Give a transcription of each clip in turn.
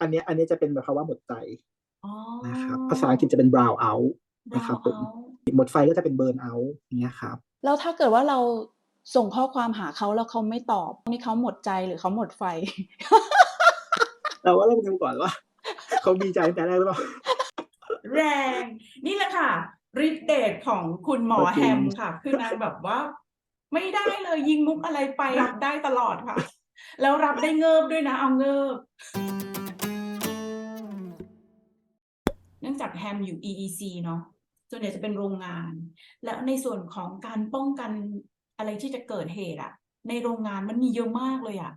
อันเนี้ยอันเนี้ยจะเป็นแบบภาวะหมดใจอ๋อนะครับภาษาอังกฤษจะเป็น brown out นะครับผม brown out หมดไฟก็จะเป็น burn out อย่างเงี้ยครับ แล้วถ้าเกิดว่าเราส่งข้อความหาเขาแล้วเขาไม่ตอบนี่เขาหมดใจหรือเขาหมดไฟ เราว่าเราดูก่อนว่าเขามีใจตั้งแต่แรกหรือเปล่าแรงนี่แหละค่ะฤทธิ์เดชของคุณหมอตัวจริแฮงมค่ะ คือนางแบบว่า ไม่ได้เลยยิงมุกอะไรไปรับได้ตลอดค่ะ แล้วรับได้เงิบด้วยนะ เอาเงิบ นื่องจากแฮมอยู่ EEC เนาะส่วนใหญ่จะเป็นโรงงาน แล้วในส่วนของการป้องกันอะไรที่จะเกิดเหตุอะในโรงงานมันมีเยอะมากเลยอะ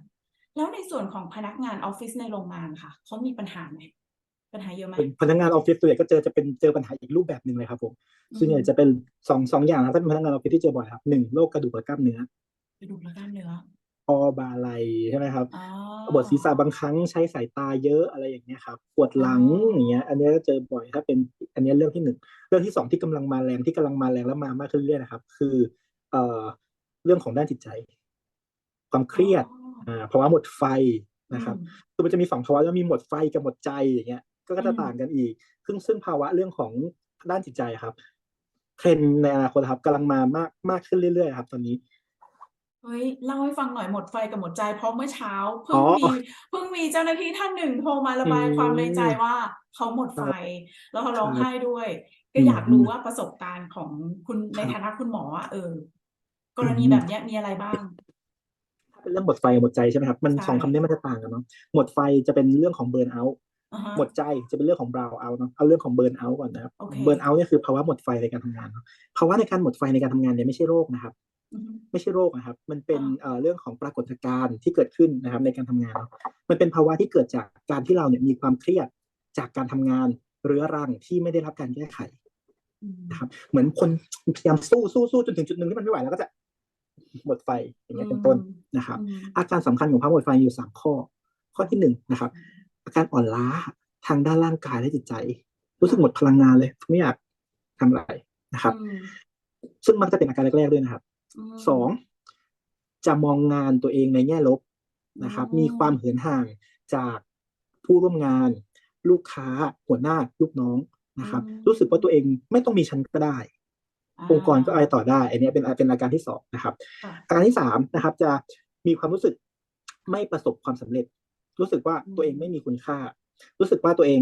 แล้วในส่วนของพนักงานออฟฟิศในโรงงานค่ะเขามีปัญหาไหมปัญหาเยอะไหมเป็นพนักงานออฟฟิศส่วนใหญ่ก็เจอจะเป็นเจอปัญหาอีกรูปแบบหนึ่งเลยครับผมส่วนใหญ่จะเป็นสองสองอย่างนะครับถ้าเป็นพนักงานออฟฟิศที่เจอบ่อยครับหนึ่งโรคกระดูกและกล้ามเนื้อกระดูกและกล้ามเนื้อค อบ่าไหล่ใช่ไหมครับอ๋อปวดศีรษะบางครั้งใช้สายตาเยอะอะไรอย่างเงี้ยครับปวดหลังอ๋อออย่างเงี้ย อันเนี้ยก็เจอบ่อยถ้าเป็นอันเนี้ยเรื่องที่หนึ่งเรื่องที่สองที่กำลังมาแรงที่กำลังมาแรงแล้วมามากขึ้นเรื่อยๆนะครับ คือเอ่อเรื่องของด้านจิตใจ ความเครียดอ๋ออ่าภาวะหมดไฟนะครับอืมคือมันจะมีสองภาวะแล้วมีหมดไฟกับหมดใจอย่างเงี้ย ก็ก็จะอืมต่างกันอีก ซึ่งซึ่งภาวะเรื่องของด้านจิตใจครับเทรนด์ในอนาคตครับกำลังมามากมากขึ้นเรื่อยๆครับ ตอนนี้ เฮ้ยเล่าให้ฟังหน่อยหมดไฟกับหมดใจ เพราะเมื่อเช้าเพิ่อ๋งอมีเพิ่งมีเจ้าหน้าที่ท่านหนึ่งโทรมาระบายอืมความในใจว่าเขาหมดไฟแล้วเขาร้องครับไห้ด้วย ก็อืมอยากรู้ว่าประสบการณ์ของคุณในครับ ฐานะคุณหมออะเออกรณีอืมแบบเนี้ยมีอะไรบ้าง ถ้าเป็นเรื่องหมดไฟกับหมดใจใช่ไหมครับ มันใช่สองคำนี้มันจะต่างกันเนาะหมดไฟจะเป็นเรื่องของเบิร์นเอาท์อ่าฮะ หมดใจจะเป็นเรื่องของ brown out เนาะเอาเรื่องของ burn out ก่อนนะครับโอเค burn out เนี่ยคือภาวะหมดไฟในการทำงานเนาะภาวะในการหมดไฟในการทำงานเนี่ยไม่ใช่โรคนะครับอือฮึ ไม่ใช่โรคนะครับ มันเป็นอ่าเอ่อเรื่องของปรากฏการณ์ที่เกิดขึ้นนะครับ ในการทำงานเนาะมันเป็นภาวะที่เกิดจากการที่เราเนี่ยมีความเครียดจากการทำงานเรื้อรังที่ไม่ได้รับการแก้ไขอืมนะครับ เหมือนคนพยายามสู้สู้สู้จนถึงจุดหนึ่งที่มันไม่ไหวแล้วก็จะหมดไฟอย่างเงี้ยเป็นต้นนะครับอืมอาการสำคัญของภาวะหมดไฟมีอยู่สามข้อ ข้อที่หนึ่งนะครับ อาการอ่อนล้าทางด้านร่างกายและจิตใจ รู้สึกหมดพลังงานเลยไม่อยากทำอะไรนะครับอืมซึ่งมันจะเป็นอาการแรกๆด้วยนะครับม สองจะมองงานตัวเองในแง่ลบนะครับอืมมีความเหินห่างจากผู้ร่วมงาน ลูกค้าหัวหน้าลูกน้องนะครับ รู้สึกว่าตัวเองไม่ต้องมีฉันก็ได้าองค์กรก็อะไรต่อได้ อันเนี้ยเป็นเป็นอาการที่สองนะครับค่ะอาการที่สามนะครับ จะมีความรู้สึกไม่ประสบความสำเร็จ รู้สึกว่าอืมตัวเองไม่มีคุณค่า รู้สึกว่าตัวเอง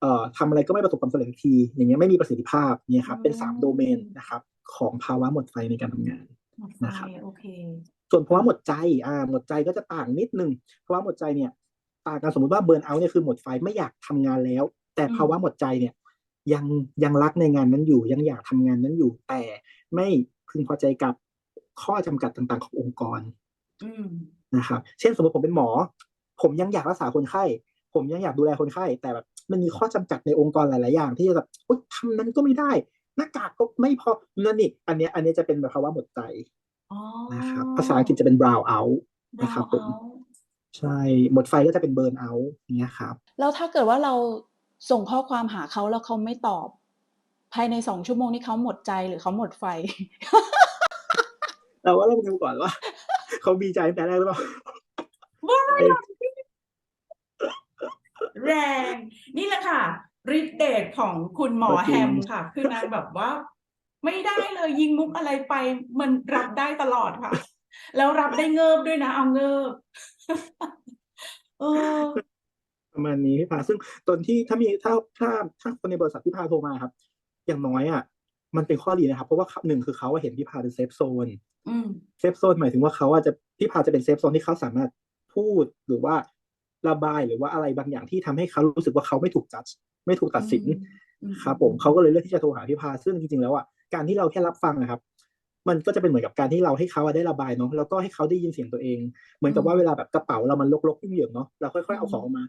เอ่อทำอะไรก็ไม่ประสบความสำเร็จสักที อย่างเงี้ยไม่มีประสิทธิภาพเนี่ยครับเป็นสามโดเมนนะครับ ของภาวะหมดไฟในการทำงาน หมดไฟนะครับ โอเค ส่วนภาวะหมดใจ อ่า หมดใจก็จะต่างนิดนึงภาวะหมดใจเนี่ย ต่างกันสมมติว่าเบิร์นเอาท์เนี่ยคือหมดไฟไม่อยากทำงานแล้ว แต่อืม ภาวะหมดใจเนี่ย ยังยังรักในงานนั้นอยู่ ยังอยากทำงานนั้นอยู่ แต่ไม่พึงพอใจกับข้อจำกัดต่างๆ ขององค์กรอืม นะครับ เช่นสมมติผมเป็นหมอ ผมยังอยากรักษาคนไข้ ผมยังอยากดูแลคนไข้ แต่แบบมันมีข้อจำกัดในองค์กรหลาย ๆ อย่าง ที่จะแบบอุ๊ยทำนั้นก็ไม่ได้ หน้ากากก็ไม่พอนั่นนี่อันเนี้ยอันเนี้ยจะเป็นแบบภาวะหมดใจอ๋อนะครับภาษาอังกฤษจะเป็น brown out นะครับผม brown out ใช่หมดไฟก็จะเป็นเบิร์นเอาท์อย่างเงี้ยครับ แล้วถ้าเกิดว่าเราส่งข้อความหาเขาแล้วเขาไม่ตอบ ภายในสองชั่วโมงนี้เขาหมดใจหรือเขาหมดไฟ เราว่าเราดูก่อนว่าเขามีใจตั้งแต่แรกหรือเปล่าแรง นี่แหละค่ะ ฤทธิ์เดชของคุณหมอตัวจริแฮงมค่ะ คือนางแบบว่า ไม่ได้เลยยิงมุกอะไรไป มันรับได้ตลอดค่ะ แล้วรับได้เงิบด้วยนะ เอาเงิบเออประมาณนี้พี่พาซึ่งตอนที่ถ้ามีถ้าถ้าถ้าคนในบริษัทพี่พาโทรมาครับ อย่างน้อยอะ มันเป็นข้อดีนะครับ เพราะว่าหนึ่งคือเขาอะเห็นพี่พาเป็นเซฟโซนอืมเซฟโซนหมายถึงว่าเขาอาจจะพี่พาจะเป็นเซฟโซนที่เขาสามารถพูดหรือว่า ระบายหรือว่าอะไรบางอย่างที่ทำให้เขารู้สึกว่าเขาไม่ถูกจัดไม่ถูกตัดสินอืมครับผมเขาก็เลยเลือกที่จะโทรหาพี่พาซึ่งจริงๆแล้วอะการที่เราแค่รับฟังนะครับ มันก็จะเป็นเหมือนกับการที่เราให้เขาอะได้ระบายเนาะแล้วก็ให้เขาได้ยินเสียงตัวเอง เหมือนกับว่าเวลาแบบกระเป๋าเรามันลกๆยุ่งเหยิงเนาะเราค่อยๆเอาของออกมา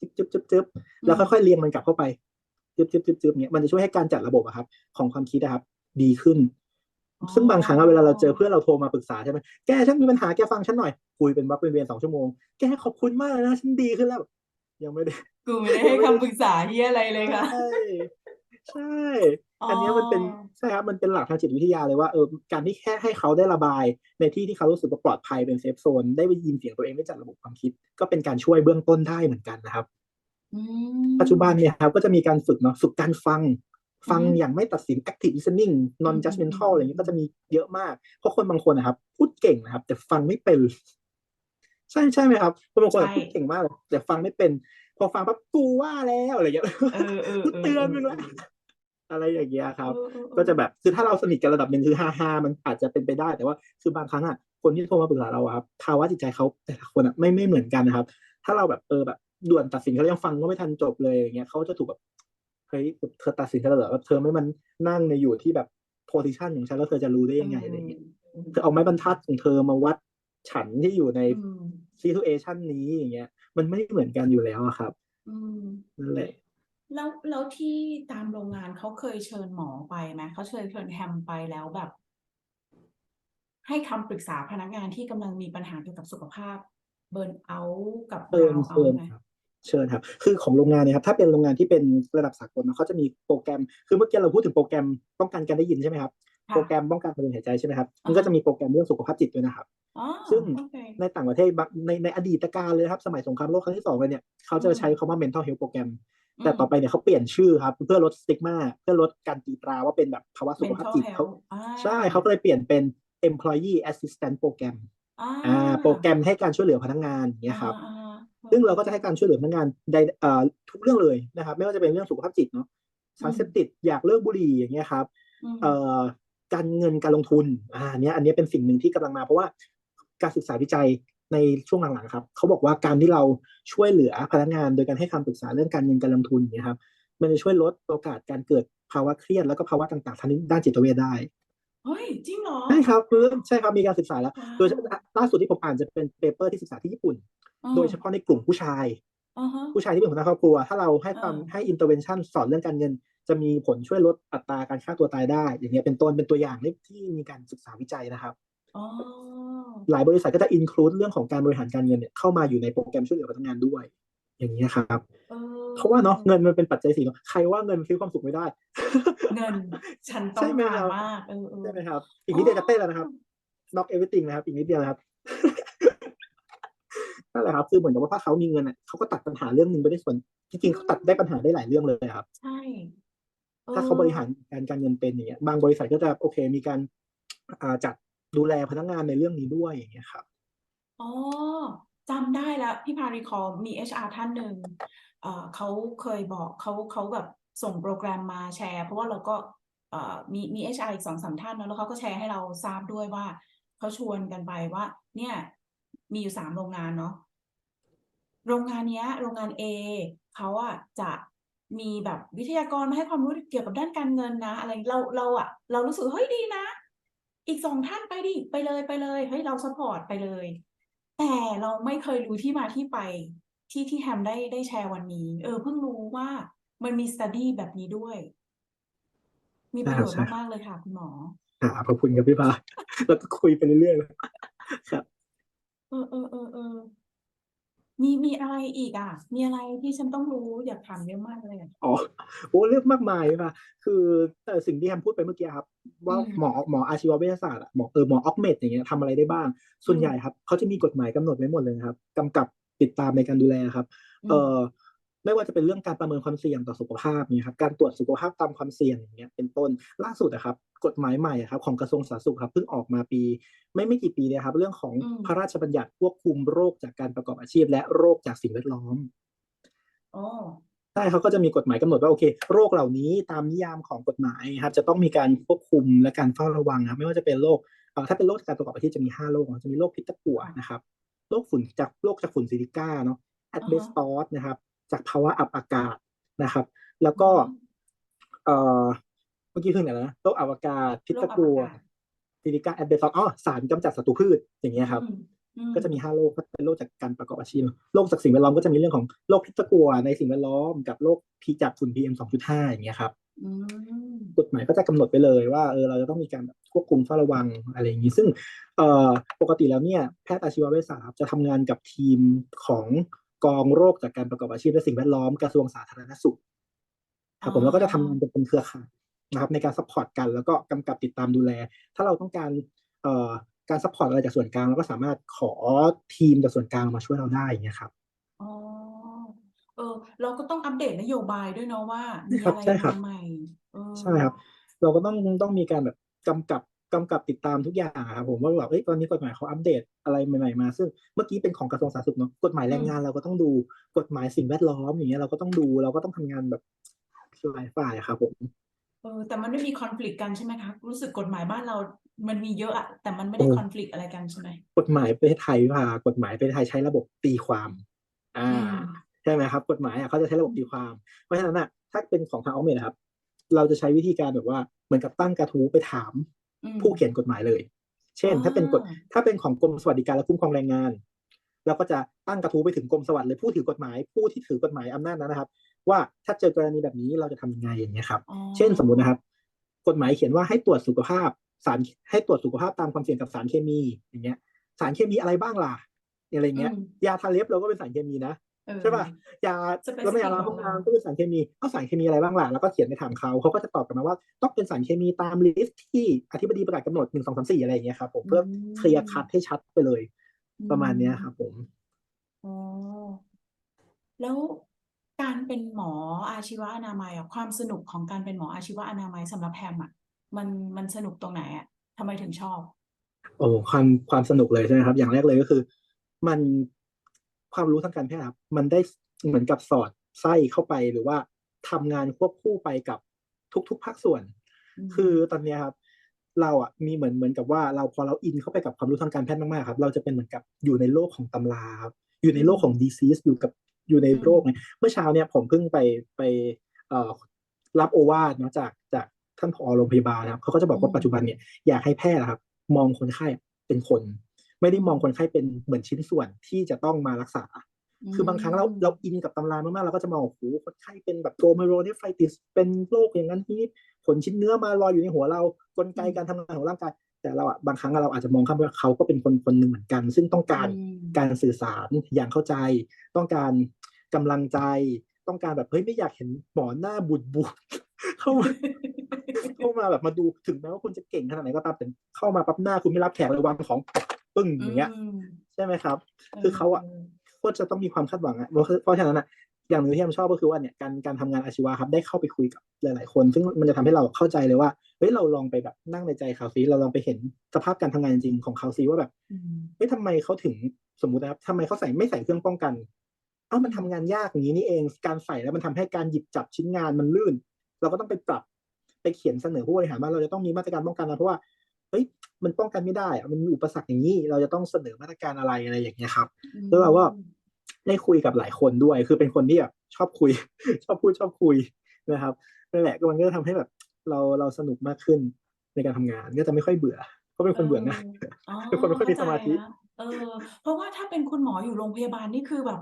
จึ๊บจึ๊บจึ๊บจึ๊บแล้วค่อยๆเรียงมันกลับเข้าไปจึ๊บจึ๊บจึ๊บจึ๊บเนี่ยมันจะช่วยให้การจัดระบบอะครับ ของความคิดนะครับ ดีขึ้นอ๋อ ซึ่งบางครั้งอะเวลาเราเจอเพื่อนเราโทรมาปรึกษาใช่ไหมแกฉันมีปัญหาแกฟังฉันหน่อยคุยเป็นวักเป็นเวรสองชั่วโมงแกขอบคุณมากนะฉันดีขึ้นแล้ว ยังไม่ได้ กูไม่ได้ให้คำปรึกษาเฮียอะไรเลยค่ะ ใช่ใช่ อันเนี้ยมันเป็นใช่ครับมันเป็นหลักทางจิตวิทยาเลยว่าเออการที่แค่ให้เขาได้ระบาย ในที่ที่เขารู้สึกว่าปลอดภัยเป็นเซฟโซนได้ไปยินเสียงตัวเองได้จัดระบบความคิด ก็เป็นการช่วยเบื้องต้นได้เหมือนกันนะครับอืมปัจจุบันเนี่ยครับก็จะมีการฝึกเนาะฝึกการฟัง ฟังอืมอย่างไม่ตัดสิน active listening อื non ม judgmental อะไรเงี้ยก็จะมีเยอะมาก เพราะคนบางคนนะครับ พูดเก่งนะครับ แต่ฟังไม่เป็น ใช่ใช่ไหมครับคนบางคนอะใช่พูดเก่งมากเลยแต่ฟังไม่เป็น พอฟังปั๊บกูว่าแล้วอะไรเงี้ยเออเออกูเออเตือนมึงเอละออะไรอย่างเงี้ยครับเออเออเออก็จะแบบคือถ้าเราสนิทกันระดับหนึ่งคือฮาฮามันอาจจะเป็นไปได้ แต่ว่าคือบางครั้งอะคนที่โทรมาปรึกษาเราอะครับภาวะจิตใจเขาแต่ละคนอะไม่ไม่เหมือนกันนะครับ ถ้าเราแบบเออแบบด่วนตัดสินเขายังฟังก็ไม่ทันจบเลยอย่างเงี้ยเขาจะถูกแบบเฮ้ยเธอตัดสินฉันแล้วเหรอเธอไม่มันนั่งในอยู่ที่แบบโพซิชันของฉันแล้วเธอจะรู้ได้ยังไงอะไรเงี้ยอืมเธอเอาไม้บรรทัดของเธอมาวัดฉันที่อยู่ในอืมซีทูเอชันนี้อย่างเงี้ย มันไม่เหมือนกันอยู่แล้วอะครับอืมนั่นแหละแล้วแล้วที่ตามโรงงานเขาเคยเชิญหมอไปไหมเขาเชิญเชิญแฮมไปแล้วแบบ ให้คำปรึกษาพนักงานที่กำลังมีปัญหาเกี่ยวกับสุขภาพ เบิร์นเอาท์กับเชิญ brown เชิญ out ไหมครับ เชิญครับ คือของโรงงานเนี่ยครับถ้าเป็นโรงงานที่เป็นระดับสากลเนอะเขาจะมีโปรแกรม คือเมื่อกี้เราพูดถึงโปรแกรมป้องกันการได้ยินใช่ไหมครับค่ะโปรแกรมป้องกันมะเร็งหายใจใช่ไหมครับอ่าฮะมันก็จะมีโปรแกรมเรื่องสุขภาพจิตด้วยนะครับอ๋อซึ่งโอเคในต่างประเทศบางในในอดีตการเลยนะครับ สมัยสงครามโลกครั้งที่สองเลยเนี่ยเขาจะใช้คำว่า mental health program แต่ต่อไปเนี่ยเขาเปลี่ยนชื่อครับ เพื่อลดสติ๊กมาเพื่อลดการตีตราว่าเป็นแบบภาวะสุขภาพ mental จิตเขา health อ่าใช่เขาก็เลยเปลี่ยนเป็น employee assistance program อ่าอ่าโปรแกรมให้การช่วยเหลือพนักงานอย่างเงี้ยครับอ่าอ่า ซึ่งเราก็จะให้การช่วยเหลือพนักงานใดเอ่อทุกเรื่องเลยนะครับ ไม่ว่าจะเป็นเรื่องสุขภาพจิตเนาะสารเสพติดอยากเลิกบุหรี่อย่างเงี้ยครับอืมเอ่อการเงินการลงทุนอ่าอันเนี้ยอันเนี้ยเป็นสิ่งหนึ่งที่กำลังมา เพราะว่าการศึกษาวิจัยในช่วงหลังๆครับเขาบอกว่าการที่เราช่วยเหลือพนักงาน โดยการให้คำปรึกษาเรื่องการเงินการลงทุนอย่างเงี้ยครับ มันจะช่วยลดโอกาสการเกิดภาวะเครียดแล้วก็ภาวะต่างๆทางด้านจิตเวชได้เฮ้ยจริงเหรอใช่ครับคือใช่ครับมีการศึกษาแล้วว้าวโดยล่าสุดที่ผมอ่านจะเป็นเปเปอร์ที่ศึกษาที่ญี่ปุ่นอืม โดยเฉพาะในกลุ่มผู้ชายอ่าฮะผู้ชายที่เป็นหัวหน้าครอบครัว ถ้าเราให้ความอ่าให้ intervention สอนเรื่องการเงิน จะมีผลช่วยลดอัตราการฆ่าตัวตายได้ อย่างเงี้ยเป็นต้นเป็นตัวอย่างที่มีการศึกษาวิจัยนะครับอ๋อหลายบริษัทก็จะ include เรื่องของการบริหารการเงินเนี่ยเข้ามาอยู่ในโปรแกรมช่วยเหลือพนักงานด้วย อย่างเงี้ยครับเออเพราะว่าเนาะเงินมันเป็นปัจจัยสี่เนาะใครว่าเงินซื้อความสุขไม่ได้ เงิน ฉันต้อใช่งไหมการครับมากเออเออใช่ไหมครับ อีกนิดเดียวจะเต้นแล้วนะครับ knock everything นะครับ อีกนิดเดียวนะครับ นั่นแหละครับคือเหมือนกับว่าถ้าเขามีเงินอะเขาก็ตัดปัญหาเรื่องหนึ่งไปได้ส่วนจริงๆเขาตัดได้ปัญหาได้หลายเรื่องเลยครับ ใช่ออถ้าเขาบริหารการการเงินเป็นอย่างเงี้ยบางบริษัทก็จะโอเคมีการอ่าจัดดูแลพนักงานในเรื่องนี้ด้วยอย่างเงี้ยครับอ๋อจำได้แล้วพี่พาริคอลมี HR ท่านหนึ่งเอ่อเขาเคยบอกเขาเขาแบบส่งโปรแกรมมาแชร์ เพราะว่าเราก็เอ่อมีมี HR อีกสองสามท่านเนอะแล้วเขาก็แชร์ให้เราทราบด้วยว่าเขาชวนกันไปว่า เนี่ย มีอยู่สามโรงงานเนาะโรงงานเนี้ย โรงงาน A เขาอะจะมีแบบวิทยากรมาให้ความรู้เกี่ยวกับด้านการเงินนะ อะไรเราเราอะเรารู้สึกเฮ้ยดีนะ อีกสองท่านไปดิไปเลยไปเลยเฮ้ยเราสปอร์ตไปเลย แต่เราไม่เคยรู้ที่มาที่ไปที่ที่แฮมได้ได้แชร์วันนี้ เออเพิ่งรู้ว่ามันมีสต u d ดี้แบบนี้ด้วย มีประโยชน์ใช่ครับมากๆเลยค่ะ คุณหมอ อ่าขอบคุณครับพี่พาแล้วก็คุยไปเรื่อยๆครับเออเออเออเออมีมีอะไรอีกอะ มีอะไรที่ฉันต้องรู้อยากถามเยอะมากเลยอะอ๋อโอ้เรื่องมากมายเลยค่ะคือเอ่อสิ่งที่แฮมพูดไปเมื่อกี้ครับ ว่าอืมหมอหมออาชีววิทยาศาสตร์อะหมอเออหมอออกเมดอย่างเงี้ยทำอะไรได้บ้าง ส่วนอืมใหญ่ครับเขาจะมีกฎหมายกำหนดไว้หมดเลยนะครับกำกับติดตามในการดูแลครับอืมเอ่อ ไม่ว่าจะเป็นเรื่องการประเมินความเสี่ยงต่อสุขภาพเนี่ยครับการตรวจสุขภาพตามความเสี่ยงอย่างเงี้ยเป็นต้นล่าสุดนะครับกฎหมายใหม่อะครับของกระทรวงสาธารณสุขครับเพิ่งออกมาปี ไม่ไม่กี่ปีเนี่ยครับเรื่องของอืมพระราชบัญญัติควบคุมโรคจากการประกอบอาชีพ และโรคจากสิ่งแวดล้อมอ๋อใช่เขาก็จะมีกฎหมายกำหนดว่าโอเค โรคเหล่านี้ตามนิยามของกฎหมายครับจะต้องมีการควบคุมและการเฝ้าระวังครับไม่ว่าจะเป็นโรคเอ่อถ้าเป็นโรคจากการประกอบอาชีพจะมีห้าโรคจะมีโรคพิษตะกั่วนะครับโรคฝุ่นจากโรคจากฝุ่นซิลิก้าเนาะแอดเบสตอสนะครับ จากภาวะอับอากาศนะครับ แล้วก็เอ่อเมื่อกี้คือไหนแล้วนะโรคอับอากาศพิษตะกั่วโรคอับอากาศซิลิก้าแอดเบสตอสอ๋อสารกำจัดศัตรูพืชอย่างเงี้ยครับอืมอืมก็จะมีห้าโรคก็เป็นโรคจากการประกอบอาชีพโรคจากสิ่งแวดล้อมก็จะมีเรื่องของโรคพิษตะกัวในสิ่งแวดล้อมกับโรคพีจากฝุ่น PM 2.5อย่างเงี้ยครับอืมกฎหมายก็จะกำหนดไปเลยว่าเออเราจะต้องมีการแบบควบคุมเฝ้าระวังอะไรอย่างนี้ ซึ่งเอ่อปกติแล้วเนี่ยแพทย์อาชีวเวชศาสตร์ครับจะทำงานกับทีมของ กองโรคจากการประกอบอาชีพและสิ่งแวดล้อมกระทรวงสาธารณสุขครับผมอ๋อแล้วก็จะทำงานเป็นเครือข่ายนะครับ ในการซัพพอร์ตกันแล้วก็กำกับติดตามดูแล ถ้าเราต้องการเอ่อการซัพพอร์ตอะไรจากส่วนกลางเราก็สามารถขอทีมจากส่วนกลางมาช่วยเราได้อย่างเงี้ยครับอ๋อเออ เราก็ต้องอัปเดตนโยบายด้วยเนาะว่ามีครัอะบไรใช่ครับมาใหม่เออใช่ครับ เราก็ต้องต้องมีการแบบกำกับ กำกับติดตามทุกอย่างอะครับผมว่าแบบเอ้ยตอนนี้กฎหมายเขาอัปเดตอะไรใหม่ๆมาซึ่งเมื่อกี้เป็นของกระทรวงสาธารณสุขเนาะกฎหมายแรงงานเราก็ต้องดูกฎหมายสิ่งแวดล้อมอย่างเงี้ยเราก็ต้องดูเราก็ต้องทำงานแบบหลายฝ่ายอะครับผมเออแต่มันไม่มีคอน FLICT กันใช่ไหมคะรู้สึกกฎหมายบ้านเรามันมีเยอะอะแต่มันไม่ได้โอ้คอน FLICT อะไรกันใช่ไหมกฎหมายประเทศไทยพากฎหมายประเทศไทยใช้ระบบตีความ อ่าอืมใช่ไหมครับ กฎหมายอะเขาจะใช้ระบบตีความ เพราะฉะนั้นอะถ้าเป็นของทางออมเมดครับ เราจะใช้วิธีการแบบว่าเหมือนกับตั้งกระทู้ไปถามอืม ผู้เขียนกฎหมายเลย เช่น ถ้าเป็นกฎอ่าถ้าเป็นของกรมสวัสดิการและคุ้มครองแรงงานเราก็จะตั้งกระทู้ไปถึงกรมสวัสดิ์เลยผู้ถือกฎหมายผู้ที่ถือกฎหมายอำนาจนั้นนะครับ ว่าถ้าเจอกรณีแบบนี้เราจะทำยังไงอย่างเงี้ยครับอ๋อเช่นสมมุตินะครับ กฎหมายเขียนว่าให้ตรวจสุขภาพสารให้ตรวจสุขภาพตามความเสี่ยงกับสารเคมีอย่างเงี้ย สารเคมีอะไรบ้างล่ะอะไรเงี้ยอืมยาทาเล็บเราก็เป็นสารเคมีนะเออ ใช่ป่ะยา Specific แล้วไม่ยาล้างห้องน้ำก็เป็นสารเคมีเอาสารเคมีอะไรบ้างล่ะแล้วก็เขียนไปถามเขาเขาก็จะตอบกลับมาว่าต้องเป็นสารเคมีตามลิสต์ที่อธิบดีประกาศกำหนดหนึ่งสองสามสี่อะไรอย่างเงี้ยครับผมเพื่อเคลียร์คัดให้ชัดไปเลย ประมาณเนี้ยครับผมอ๋อแล้วการเป็นหมออาชีวะอนามัยอะความสนุกของการเป็นหมออาชีวะอนามัยสำหรับแฮมอะมันมันสนุกตรงไหนอะทำไมถึงชอบ โอ้ความความสนุกเลยใช่ไหมครับ อย่างแรกเลยก็คือ มัน ความรู้ทางการแพทย์ครับมันได้เหมือนกับสอดไส้เข้าไปหรือว่าทำงานควบคู่ไปกับทุก ๆ ภาคส่วนอืมคือตอนเนี้ยครับ เราอะมีเหมือนเหมือนกับว่าเราพอเราอินเข้าไปกับความรู้ทางการแพทย์มากๆครับ เราจะเป็นเหมือนกับอยู่ในโลกของตำราครับอยู่ในโลกของ disease อยู่กับอยู่ในโรคเนี่ยเมื่อเช้าเนี่ยผมเพิ่งไปไปเอ่อรับโอวาทเนาะจากจากท่านผอโรงพยาบาลนะครับเขาก็จะบอกว่าปัจจุบันเนี่ยอยากให้แพทย์นะครับ มองคนไข้เป็นคน ไม่ได้มองคนไข้เป็นเหมือนชิ้นส่วนที่จะต้องมารักษา คือบางครั้งเราเราอินกับตำรามากๆเราก็จะมองโอ้โหคนไข้เป็นแบบโกลเมโรเนฟไรติสเป็นโรคอย่างนั้นที่ผลชิ้นเนื้อมาลอยอยู่ในหัวเรากลไกการทำงานของร่างกายแต่เราอะบางครั้งเราอาจจะมองข้ามว่าเขาก็เป็นคนคนหนึ่งเหมือนกัน ซึ่งต้องการอืมการสื่อสารอย่างเข้าใจ ต้องการกำลังใจ ต้องการแบบเฮ้ยไม่อยากเห็นหมอหน้าบูดบูดเข้ามาเข้ามาแบบมาดูถึงแม้ว่าคุณจะเก่งขนาดไหนก็ตามแต่เข้ามาปั๊บหน้าคุณไม่รับแขกเลยวางของ ปึ้งอย่างเงี้ยมใช่ไหมครับ คือเขาอะก็จะต้องมีความคาดหวังอะเพราะเพราะฉะนั้นอะอย่างหนึ่งที่แอมชอบก็คือว่าเนี่ยการการทำงานอาชีวะครับได้เข้าไปคุยกับหลาย ๆ คน ซึ่งมันจะทำให้เราเข้าใจเลยว่าเฮ้ยเราลองไปแบบนั่งในใจเขาซิเราลองไปเห็นสภาพการทำงานจริงๆของเขาซิว่าแบบอืมเฮ้ยทำไมเขาถึงสมมุตินะครับทำไมเขาใส่ไม่ใส่เครื่องป้องกันเอ้ามันทำงานยากอย่างนี้นี่เองการใส่แล้วมันทำให้การหยิบจับชิ้นงานมันลื่น เราก็ต้องไปปรับไปเขียนเสนอผู้บริหารว่าเราจะต้องมีมาตรการป้องกันนะเพราะว่า เฮ้ยมันป้องกันไม่ได้อะมันมีอุปสรรคอย่างนี้ เราจะต้องเสนอมาตรการอะไรอะไรอย่างเงี้ยครับ แล้วเราก็ได้คุยกับหลายคนด้วย คือเป็นคนที่แบบชอบคุย ชอบพูดชอบคุยนะครับนั่นแหละก็มันก็ทำให้แบบเราเราสนุกมากขึ้นในการทำงานก็จะไม่ค่อยเบื่อเพราะเป็นคนเบื่อง่ายอ๋อเป็นคนไม่ค่อยมีสมาธิเข้ใจแล้วเออ เพราะว่าถ้าเป็นคุณหมออยู่โรงพยาบาลนี่คือแบบ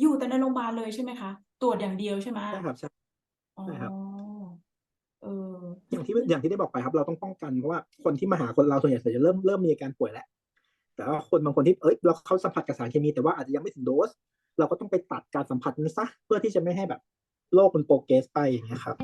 อยู่แต่ในโรงพยาบาลเลยใช่ไหมคะ ตรวจอย่างเดียวใช่ไหมใช่ครับใช่อ๋อใช่ครับเอย่างที่อย่างที่ได้บอกไปครับ เราต้องป้องกันเพราะว่าคนที่มาหาคนเราส่วนใหญ่จะเริ่มเริ่มมีอาการป่วยแล้วแต่ว่าคนบางคนที่เอ้ยเราเขาสัมผัสกับสารเคมีแต่ว่าอาจจะยังไม่ถึงโดส เราก็ต้องไปตัดการสัมผัสนั้นซะเพื่อที่จะไม่ให้แบบโรคมันโปรเกรสไปอย่างเงี้ยครับ